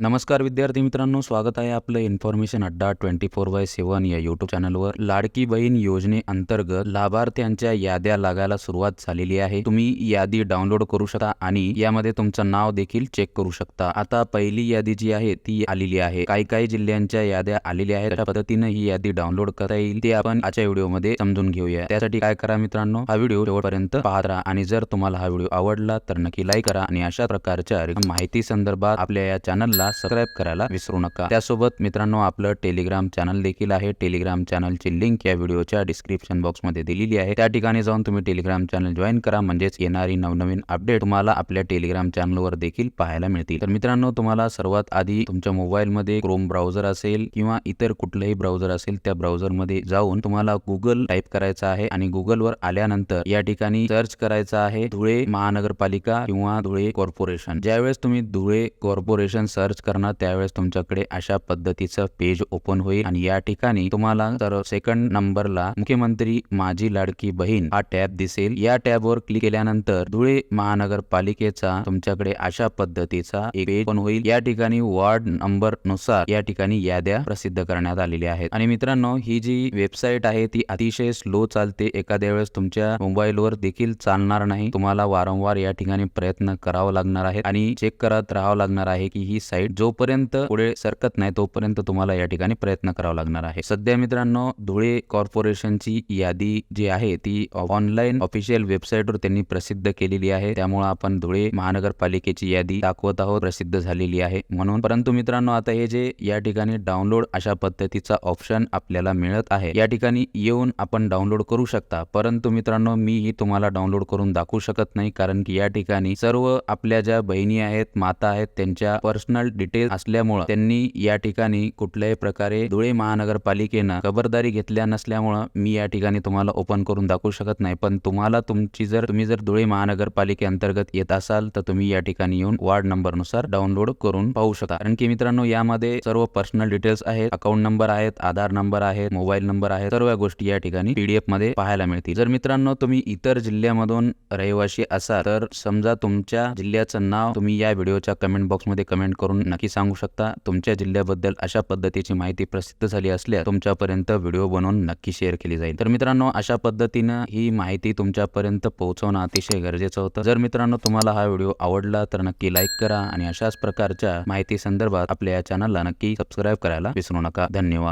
नमस्कार विद्यार्थी मित्रांनो स्वागत आहे आपलं इन्फॉर्मेशन अड्डा ट्वेंटी फोर बाय सेवन या यूट्यूब चॅनलवर लाडकी बहीण योजनेअंतर्गत लाभार्थ्यांच्या याद्या लागायला सुरुवात झालेली आहे. तुम्ही यादी डाउनलोड करू शकता आणि यामध्ये तुमचं नाव देखील चेक करू शकता. आता पहिली यादी जी आहे ती आलेली आहे. काही काही जिल्ह्यांच्या याद्या आलेल्या आहेत. अशा पद्धतीने ही यादी डाउनलोड करता येईल. ते आपण आजच्या व्हिडिओमध्ये समजून घेऊया. त्यासाठी काय करा मित्रांनो हा व्हिडिओ शेवटपर्यंत पाहत राहा आणि जर तुम्हाला हा व्हिडिओ आवडला तर नक्की लाईक करा आणि अशा प्रकारच्या माहिती संदर्भात आपल्या या चॅनलला सबस्क्राईब करायला विसरू नका. त्यासोबत मित्रांनो आपलं टेलिग्राम चॅनल देखील आहे. टेलिग्राम चॅनलची लिंक या व्हिडिओच्या डिस्क्रिप्शन बॉक्समध्ये दिलेली आहे. त्या ठिकाणी जाऊन तुम्ही टेलिग्राम चॅनल जॉईन करा. म्हणजेच येणारी नवनवीन अपडेट तुम्हाला आपल्या टेलिग्राम चॅनलवर देखील पाहायला मिळतील. तर मित्रांनो तुम्हाला सर्वात आधी तुमच्या मोबाईलमध्ये क्रोम ब्राउझर असेल किंवा इतर कुठलंही ब्राउझर असेल त्या ब्राउझरमध्ये जाऊन तुम्हाला गुगल टाईप करायचं आहे आणि गुगलवर आल्यानंतर या ठिकाणी सर्च करायचं आहे धुळे महानगरपालिका किंवा धुळे कॉर्पोरेशन ज्यावेळेस तुम्ही धुळे कॉर्पोरेशन सर्च करणार त्यावेळेस तुमच्याकडे अशा पद्धतीचं पेज ओपन होईल आणि या ठिकाणी तुम्हाला तर सेकंड नंबरला मुख्यमंत्री माझी लाडकी बहीण हा टॅब दिसेल. या टॅबवर क्लिक केल्यानंतर धुळे महानगरपालिकेचा तुमच्याकडे अशा पद्धतीचा एक पेज ओपन होईल. या ठिकाणी वॉर्ड नंबरनुसार या ठिकाणी याद्या प्रसिद्ध करण्यात आलेल्या आहेत. आणि मित्रांनो ही जी वेबसाईट आहे ती अतिशय स्लो चालते. एखाद्या वेळेस तुमच्या मोबाईलवर देखील चालणार नाही. तुम्हाला वारंवार या ठिकाणी प्रयत्न करावा लागणार आहे आणि चेक करत राहावं लागणार आहे की ही साईट जोपर्यंत पुढे सरकत नाही तोपर्यंत तुम्हाला या ठिकाणी प्रयत्न करावा लागणार आहे. सध्या मित्रांनो धुळे कॉर्पोरेशनची यादी जी आहे ती ऑनलाईन ऑफिशियल वेबसाईटवर त्यांनी प्रसिद्ध केलेली आहे. त्यामुळे आपण धुळे महानगरपालिकेची यादी दाखवत आहोत प्रसिद्ध झालेली आहे म्हणून. परंतु मित्रांनो आता हे जे या ठिकाणी डाउनलोड अशा पद्धतीचा ऑप्शन आपल्याला मिळत आहे या ठिकाणी येऊन आपण डाउनलोड करू शकता. परंतु मित्रांनो मी ही तुम्हाला डाउनलोड करून दाखवू शकत नाही कारण की या ठिकाणी सर्व आपल्या ज्या बहिणी आहेत माता आहेत त्यांच्या पर्सनल डिटेल असल्यामुळं त्यांनी या ठिकाणी कुठल्याही प्रकारे धुळे महानगरपालिकेनं खबरदारी घेतल्या नसल्यामुळं मी या ठिकाणी तुम्हाला ओपन करून दाखवू शकत नाही. पण तुम्हाला तुमची जर तुम्ही जर धुळे महानगरपालिके अंतर्गत येत असाल तर तुम्ही या ठिकाणी येऊन वार्ड नंबरनुसार डाउनलोड करून पाहू शकता. कारण की मित्रांनो यामध्ये सर्व पर्सनल डिटेल्स आहेत अकाउंट नंबर आहेत आधार नंबर आहेत मोबाईल नंबर आहे सर्व गोष्टी या ठिकाणी पीडीएफमध्ये पाहायला मिळतील. जर मित्रांनो तुम्ही इतर जिल्ह्यामधून रहिवासी असाल तर समजा तुमच्या जिल्ह्याचं नाव तुम्ही या व्हिडिओच्या कमेंट बॉक्समध्ये कमेंट करून नक्की सांगू शकता. तुमच्या जिल्ह्याबद्दल अशा पद्धतीची माहिती प्रसिद्ध झाली असल्यास तुमच्यापर्यंत व्हिडिओ बनवून नक्की शेअर केली जाईल. तर मित्रांनो अशा पद्धतीनं ही माहिती तुमच्यापर्यंत पोहोचवणं अतिशय गरजेचं होतं. जर मित्रांनो तुम्हाला हा व्हिडिओ आवडला तर नक्की लाईक करा आणि अशाच प्रकारच्या माहिती संदर्भात आपल्या या चॅनलला नक्की सबस्क्राईब करायला विसरू नका. धन्यवाद.